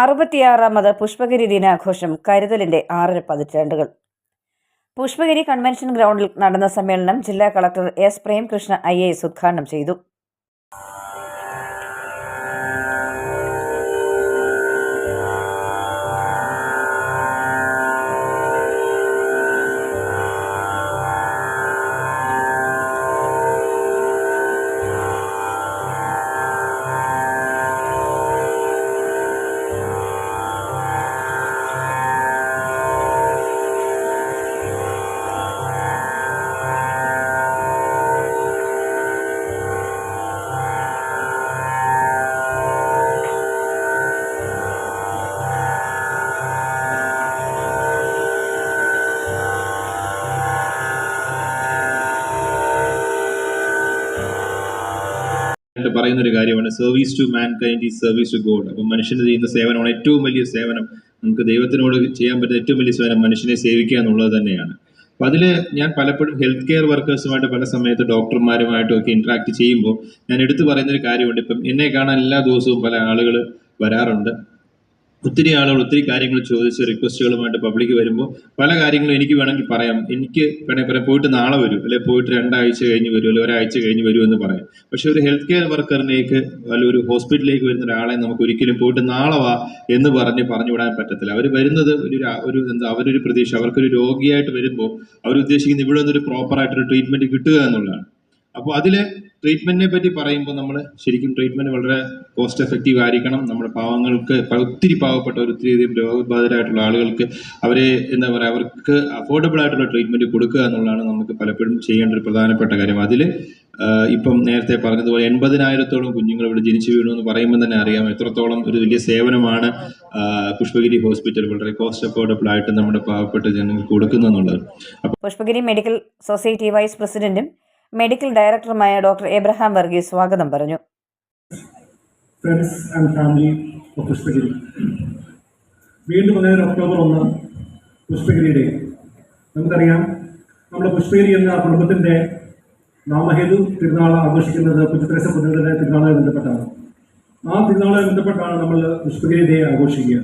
അറുപത്തിയാറാമത് പുഷ്പഗിരി ദിനാഘോഷം കരുതലിന്റെ ആറര പതിറ്റാണ്ടുകൾ. പുഷ്പഗിരി കൺവെൻഷൻ ഗ്രൗണ്ടിൽ നടന്ന സമ്മേളനം ജില്ലാ collector S Premkrishna I S ഉദ്ഘാടനം ചെയ്തു. ആയിട്ട് പറയുന്ന ഒരു കാര്യമാണ് service to mankind is service to God അപ്പം മനുഷ്യന് ചെയ്യുന്ന സേവനമാണ് ഏറ്റവും വലിയ സേവനം. നമുക്ക് ദൈവത്തിനോട് ചെയ്യാൻ പറ്റുന്ന ഏറ്റവും വലിയ സേവനം മനുഷ്യനെ സേവിക്കുക എന്നുള്ളത് തന്നെയാണ്. അപ്പം അതിൽ ഞാൻ പലപ്പോഴും ഹെൽത്ത് കെയർ വർക്കേഴ്സുമായിട്ട് പല സമയത്ത് ഡോക്ടർമാരുമായിട്ടും ഒക്കെ ഇന്ററാക്ട് ചെയ്യുമ്പോൾ ഞാൻ എടുത്തു പറയുന്ന ഒരു കാര്യമുണ്ട്. ഇപ്പം എന്നെ കാണാൻ എല്ലാ ദിവസവും പല ആളുകൾ വരാറുണ്ട്. ഒത്തിരി ആളുകൾ ഒത്തിരി കാര്യങ്ങൾ ചോദിച്ച് റിക്വസ്റ്റുകളുമായിട്ട് പബ്ലിക് വരുമ്പോൾ പല കാര്യങ്ങളും എനിക്ക് വേണമെങ്കിൽ പറയാം. എനിക്ക് വേണമെങ്കിൽ പറയാം പോയിട്ട് നാളെ വരും അല്ലെ പോയിട്ട് രണ്ടാഴ്ച കഴിഞ്ഞ് വരും അല്ലെങ്കിൽ ഒരാഴ്ച കഴിഞ്ഞ് വരും എന്ന് പറയാം. പക്ഷെ ഒരു ഹെൽത്ത് കെയർ വർക്കറിലേക്ക് അല്ലെങ്കിൽ ഒരു ഹോസ്പിറ്റലിലേക്ക് വരുന്ന ഒരാളെ നമുക്ക് ഒരിക്കലും പോയിട്ട് നാളെ വാ എന്ന് പറഞ്ഞ് പറഞ്ഞു വിടാൻ പറ്റത്തില്ല. അവർ വരുന്നത് ഒരു ഒരു എന്താ അവരൊരു പ്രതീക്ഷ അവർക്കൊരു രോഗിയായിട്ട് വരുമ്പോൾ അവർ ഉദ്ദേശിക്കുന്ന ഇവിടെ നിന്നൊരു പ്രോപ്പറായിട്ടൊരു ട്രീറ്റ്മെന്റ് കിട്ടുക എന്നുള്ളതാണ്. അപ്പോൾ അതിലെ ട്രീറ്റ്മെന്റിനെ പറ്റി പറയുമ്പോൾ നമ്മൾ ശരിക്കും ട്രീറ്റ്മെന്റ് വളരെ കോസ്റ്റ് എഫക്റ്റീവ് ആയിരിക്കണം. നമ്മുടെ പാവങ്ങൾക്ക് ഒത്തിരി പാവപ്പെട്ട ഒത്തിരി അധികം രോഗബാധിതരായിട്ടുള്ള ആളുകൾക്ക് അവരെ എന്താ പറയുക അവർക്ക് അഫോർഡബിൾ ആയിട്ടുള്ള ട്രീറ്റ്മെന്റ് കൊടുക്കുക എന്നുള്ളതാണ് നമുക്ക് പലപ്പോഴും ചെയ്യേണ്ട ഒരു പ്രധാനപ്പെട്ട കാര്യം. അതിൽ ഇപ്പം നേരത്തെ പറഞ്ഞതുപോലെ എൺപതിനായിരത്തോളം കുഞ്ഞുങ്ങൾ ഇവിടെ ജനിച്ചു വീണു എന്ന് പറയുമ്പോൾ തന്നെ അറിയാം എത്രത്തോളം ഒരു വലിയ സേവനമാണ് പുഷ്പഗിരി ഹോസ്പിറ്റൽ വളരെ കോസ്റ്റ് അഫോർഡബിൾ ആയിട്ട് നമ്മുടെ പാവപ്പെട്ട ജനങ്ങൾക്ക് കൊടുക്കുന്നു എന്നുള്ളത് പുഷ്പഗിരി മെഡിക്കൽ സൊസൈറ്റി വൈസ് പ്രസിഡന്റും മെഡിക്കൽ ഡയറക്ടറുമായ ഡോക്ടർ എബ്രഹാം വർഗീസ് സ്വാഗതം പറഞ്ഞു. ആൻഡ് ഫാമിലി വീണ്ടും ഒക്ടോബർ ഒന്ന് പുഷ്പഗിരിയുടെ നമുക്കറിയാം നമ്മുടെ പുഷ്പഗിരി എന്ന കുടുംബത്തിന്റെ നാമഹേതു തിരുനാൾ ആഘോഷിക്കുന്നത് പുത്രേസ പുണ്യത്തിന്റെ തിരുനാളുമായി ബന്ധപ്പെട്ടാണ്. ആ തിരുനാളുമായി ബന്ധപ്പെട്ടാണ് നമ്മൾ പുഷ്പഗിരി ഡേ ആഘോഷിക്കുക.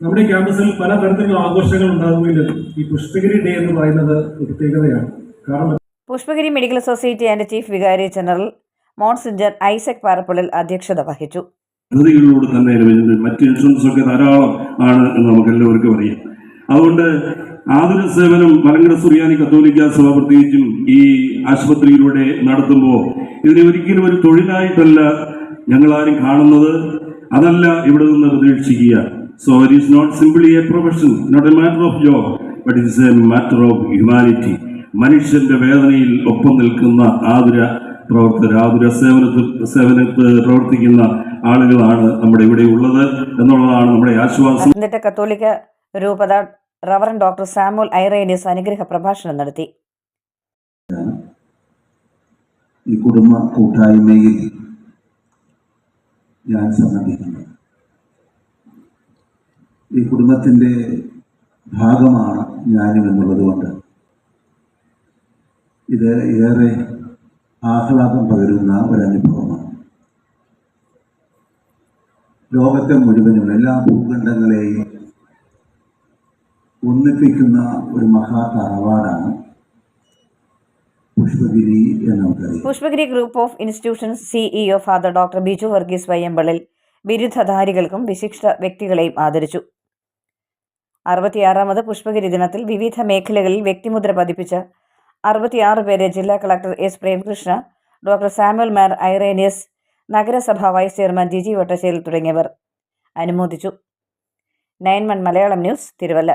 നമ്മുടെ ക്യാമ്പസിൽ പലതരത്തിലുള്ള ആഘോഷങ്ങൾ ഉണ്ടാകുമെങ്കിലും ഈ പുഷ്പഗിരി ഡേ എന്ന് പറയുന്നത് പ്രത്യേകതയാണ്. കാരണം Pushpagiri medical society and chief വികാരി ജനറൽ മോൺസിഞ്ചർ ഐസക് പാറപ്പള്ളിൽ അധ്യക്ഷത വഹിച്ചു. പദ്ധതികളിലൂടെ തന്നെ മറ്റ് ഇൻഷുറൻസ് ഒക്കെ ധാരാളം ആണ് എന്ന് നമുക്ക് എല്ലാവർക്കും അറിയാം. അതുകൊണ്ട് ആതുര സേവനം മലങ്കര സുറിയാനി കത്തോലിക്ക സഭ പ്രത്യേകിച്ചും ഈ ആശുപത്രിയിലൂടെ നടത്തുമ്പോൾ ഇതിനെ ഒരിക്കലും ഒരു തൊഴിലായിട്ടല്ല ആരും കാണുന്നത്. അതല്ല ഇവിടെ നിന്ന് പ്രതീക്ഷിക്കുക. So it is not simply a profession not a matter of job but it it's a matter of humanity മനുഷ്യന്റെ വേദനയിൽ ഒപ്പം നിൽക്കുന്ന ആതുര പ്രവർത്തകർ ആതുര സേവനത്തിൽ സേവനത്ത് പ്രവർത്തിക്കുന്ന ആളുകളാണ് നമ്മുടെ ഇവിടെ ഉള്ളത് എന്നുള്ളതാണ് നമ്മുടെ ആശ്വാസം. പത്തനംതിട്ട കത്തോലിക്ക രൂപത റവറൻ ഡോക്ടർ സാമുൽ ഐറേനിയസ് അനുഗ്രഹ പ്രഭാഷണം നടത്തി. ഈ കുടുംബ കൂട്ടായ്മയിൽ ഞാൻ സംബന്ധിക്കുന്നു. ഈ കുടുംബത്തിന്റെ ഭാഗമാണ് ഞാനും എന്നുള്ളത് കൊണ്ട്. ഇത് ഏറെ ആഹ്ലാദം പകരുന്ന ഒരനുഭവമാണ് ലോകത്തെ മുഴുവനും എല്ലാ ഭൂഖണ്ഡങ്ങളെയും ഒന്നിപ്പിക്കുന്ന ഒരു മഹാ തറവാടാണ് പുഷ്പഗിരി എന്ന് Pushpagiri group of institutions CEO father doctor Biju Varghese Vayyampalil ബിരുദധാരികൾക്കും വിശിഷ്ട വ്യക്തികളെയും ആദരിച്ചു. അറുപത്തിയാറാമത് പുഷ്പഗിരി ദിനത്തിൽ വിവിധ മേഖലകളിൽ വ്യക്തിമുദ്ര പതിപ്പിച്ച അറുപത്തിയാറ് പേരെ ജില്ലാ collector S Premkrishna doctor Samuel Mar Irenaeus നഗരസഭാ വൈസ് ചെയർമാൻ ജിജി വട്ടശ്ശേരി തുടങ്ങിയവർ അനുമോദിച്ചു. Nine one Malayalam news Thiruvalla.